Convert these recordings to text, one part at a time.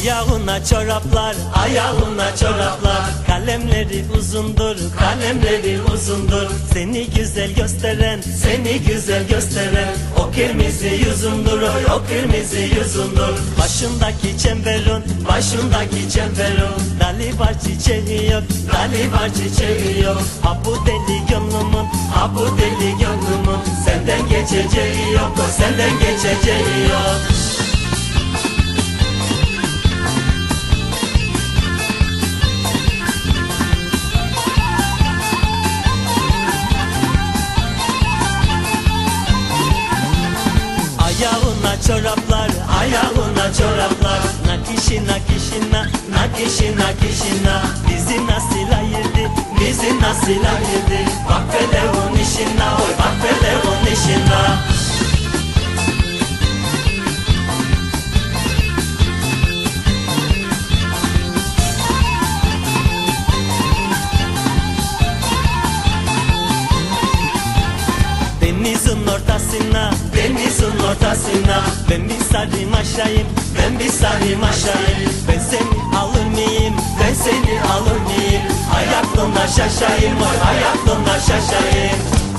Ayağına çoraplar, ayağına çoraplar. Kalemleri uzundur, kalemleri uzundur. Seni güzel gösteren, seni güzel gösteren. O kırmızı yüzündür, o kırmızı yüzündür. Başındaki çemberin, başındaki çemberin Dali var çiçeği yok, dali var çiçeği yok. Ha bu deli gönlümün, ha bu deli gönlümün. Senden geçeceği yok, senden geçeceği yok Ayağına çoraplar, ayağına çoraplar. Nakişi nakişina, nakişi nakişina Bizi nasıl ayırdı, bizi nasıl ayırdı? Bak felevun işine, oy bak felevun işine Denizin ortasına, ortasına Ben bir sarayım aşağıyım, ben bir sarayım aşağıyım. Ben seni alır mıyım, ben seni alır mıyım? Ayaklığında şaşayım, ayaklığında şaşayım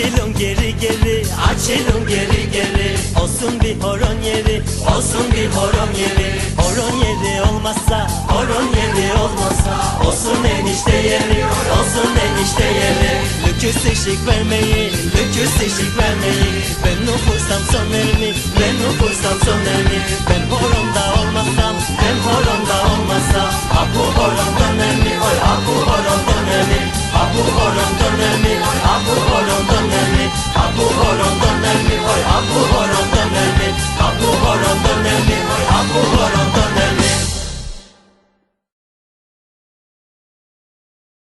Açılın geri geri, açılın geri geri. Olsun bir horon yeri, olsun bir horon yeri. Horon yeri olmazsa, horon yeri olmazsa. Olsun enişte yeri, olsun enişte yeri. Lüküs ışık vermeyi, lüküs ışık vermeyi. Ben nufursam sonermi, ben nufursam sonermi Ben horonda olmasam, ben horonda olmasam